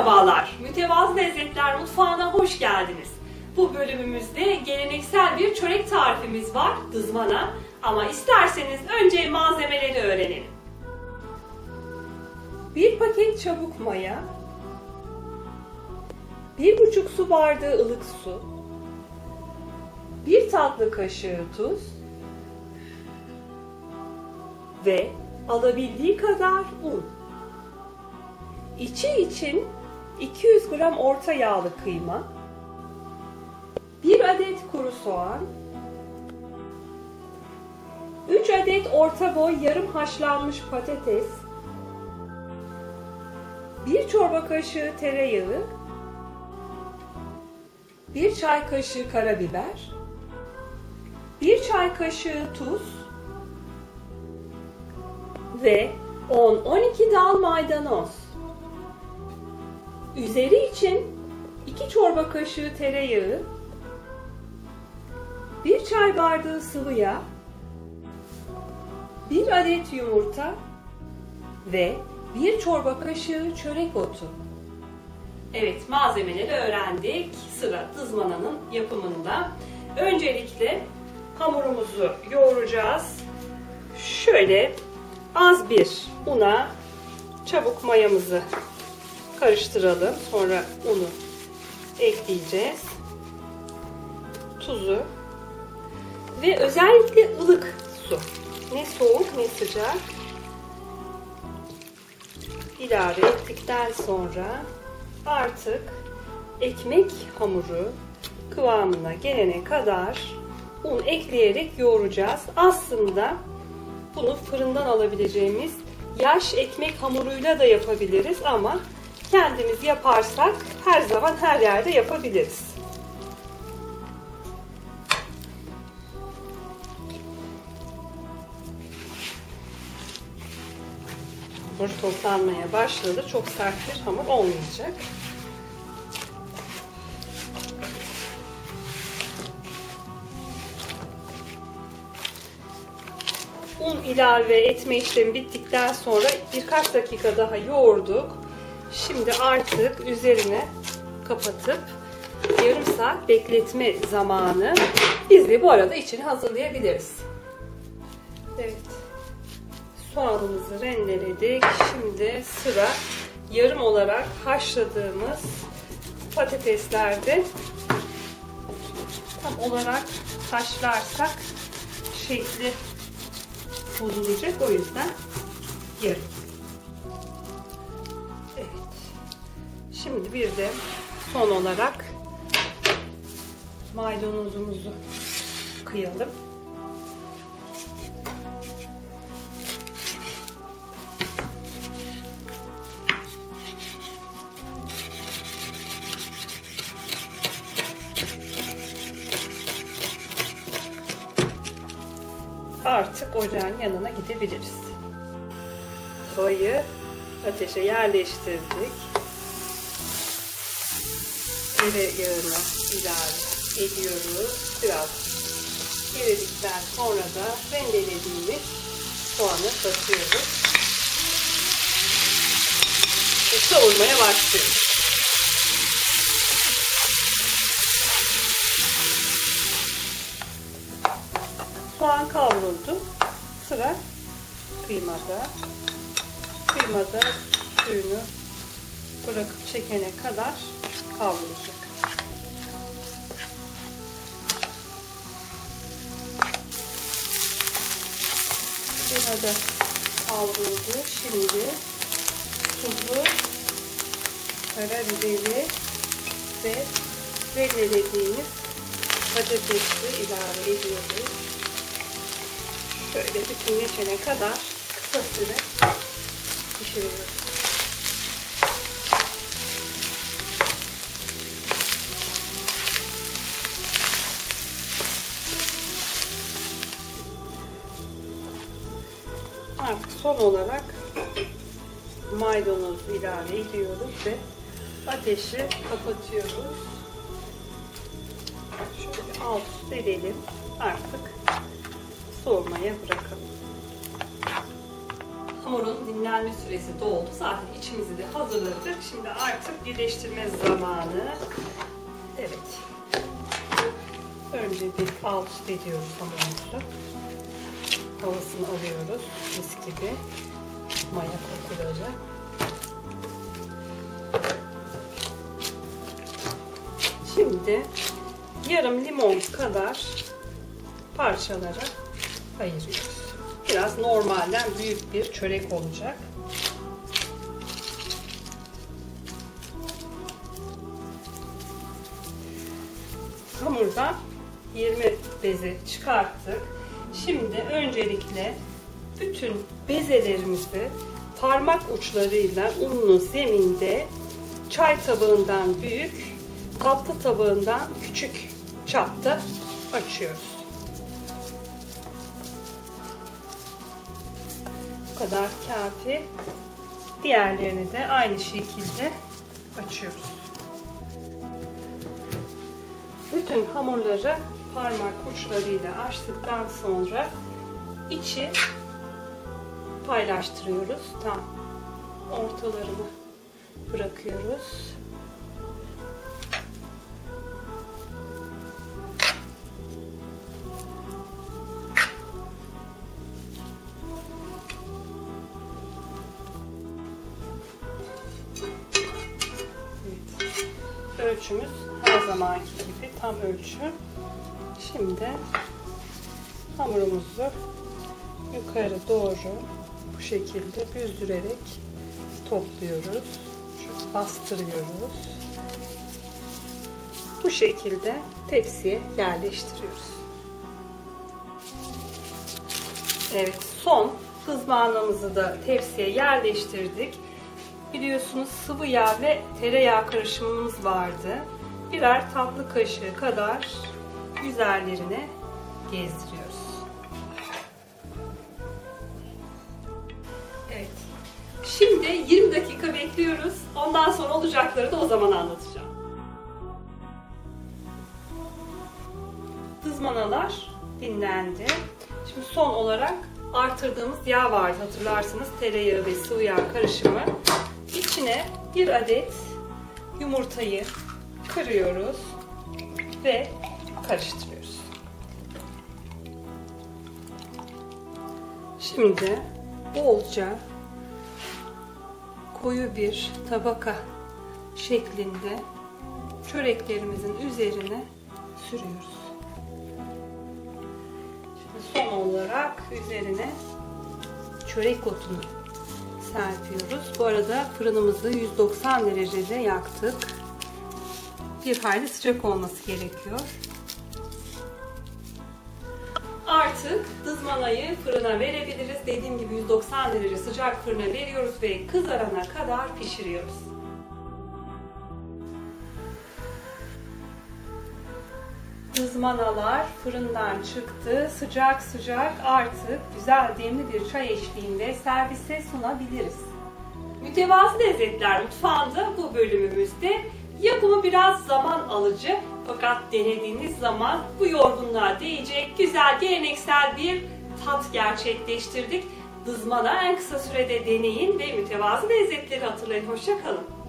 Merhabalar, Mütevazı Lezzetler Mutfağı'na hoş geldiniz. Bu bölümümüzde geleneksel bir çörek tarifimiz var, dızmana. Ama isterseniz önce malzemeleri öğrenelim. Bir paket çabuk maya, bir buçuk su bardağı ılık su, bir tatlı kaşığı tuz ve alabildiği kadar un. İçi için 200 gram orta yağlı kıyma, 1 adet kuru soğan, 3 adet orta boy yarım haşlanmış patates, 1 çorba kaşığı tereyağı, 1 çay kaşığı karabiber, 1 çay kaşığı tuz ve 10-12 dal maydanoz. Üzeri için 2 çorba kaşığı tereyağı, 1 çay bardağı sıvı yağ, 1 adet yumurta ve 1 çorba kaşığı çörek otu. Evet malzemeleri öğrendik. Sıra dızmananın yapımında. Öncelikle hamurumuzu yoğuracağız. Şöyle az bir una çabuk mayamızı karıştıralım. Sonra unu ekleyeceğiz. Tuzu ve özellikle ılık su. Ne soğuk ne sıcak. ilave ettikten sonra artık ekmek hamuru kıvamına gelene kadar un ekleyerek yoğuracağız. Aslında bunu fırından alabileceğimiz yaş ekmek hamuruyla da yapabiliriz ama kendimiz yaparsak her zaman her yerde yapabiliriz. Hamur toplanmaya başladı. Çok sert bir hamur olmayacak. Un ilave etme işlemi bittikten sonra birkaç dakika daha yoğurduk. Şimdi artık üzerine kapatıp yarım saat bekletme zamanı. Biz de bu arada içini hazırlayabiliriz. Evet. Soğanımızı rendeledik. Şimdi sıra yarım olarak haşladığımız patateslerde tam olarak haşlarsak şekli bozulacak. O yüzden yarım. Şimdi bir de son olarak maydanozumuzu kıyalım. Artık ocağın yanına gidebiliriz. Tavayı ateşe yerleştirdik. Tereyağını ilave ediyoruz. Biraz eridikten sonra da rendelediğimiz soğanı katıyoruz. Ve kavurmaya başlıyoruz. Soğan kavruldu. Sıra kıymada. Kıymada suyunu bırakıp çekene kadar kavrulacak. Kıymada kavruldu. Şimdi tuzu, karabiberi ve rendelediğimiz patatesi ilave ediyoruz. Şöyle bütünleşene kadar kısa süre pişiriyoruz. Artık son olarak maydanoz ilave ediyoruz ve ateşi kapatıyoruz. Şöyle alt üst edelim. Artık soğumaya bırakalım. Hamurun dinlen dinlenme süresi doldu. Zaten içimizi de hazırladık. Şimdi artık birleştirme zamanı. Evet. Önce bir alt üst ediyoruz hamurumuzu. Havasını alıyoruz. Mis gibi. Maya kokuları. Şimdi yarım limon kadar parçalara ayırıyoruz. Biraz normalden büyük bir çörek olacak. Hamurdan 20 bezi çıkarttık. Şimdi öncelikle bütün bezelerimizi parmak uçlarıyla unlu zeminde çay tabağından büyük, tatlı tabağından küçük çapta açıyoruz. Bu kadar kafi. Diğerlerini de aynı şekilde açıyoruz. Bütün hamurları parmak uçlarıyla açtıktan sonra içi paylaştırıyoruz. Tam ortalarını bırakıyoruz. Evet. Ölçümüz her zamanki gibi tam ölçü. Şimdi hamurumuzu yukarı doğru bu şekilde büzdürerek topluyoruz. Şöyle bastırıyoruz. Bu şekilde tepsiye yerleştiriyoruz. Evet, son hızmanamızı da tepsiye yerleştirdik. Biliyorsunuz sıvı yağ ve tereyağı karışımımız vardı. Birer tatlı kaşığı kadar üzerlerine gezdiriyoruz. Evet. Şimdi 20 dakika bekliyoruz. Ondan sonra olacakları da o zaman anlatacağım. Dızmanalar dinlendi. Şimdi son olarak artırdığımız yağ vardı hatırlarsınız. Tereyağı ve sıvı yağ karışımı. İçine bir adet yumurtayı kırıyoruz ve karıştırıyoruz. Şimdi bolca koyu bir tabaka şeklinde çöreklerimizin üzerine sürüyoruz. Şimdi son olarak üzerine çörek otunu serpiyoruz. Bu arada fırınımızı 190 derecede yaktık. Bir hayli sıcak olması gerekiyor. Artık dızmanayı fırına verebiliriz. Dediğim gibi 190 derece sıcak fırına veriyoruz ve kızarana kadar pişiriyoruz. Dızmanalar fırından çıktı. Sıcak sıcak artık güzel demli bir çay eşliğinde servise sunabiliriz. Mütevazı Lezzetler Mutfağı'nda bu bölümümüzde yapımı biraz zaman alıcı fakat denediğiniz zaman bu yorgunluğa değecek güzel geleneksel bir tat gerçekleştirdik. Dızmana en kısa sürede deneyin ve mütevazı lezzetleri hatırlayın. Hoşçakalın.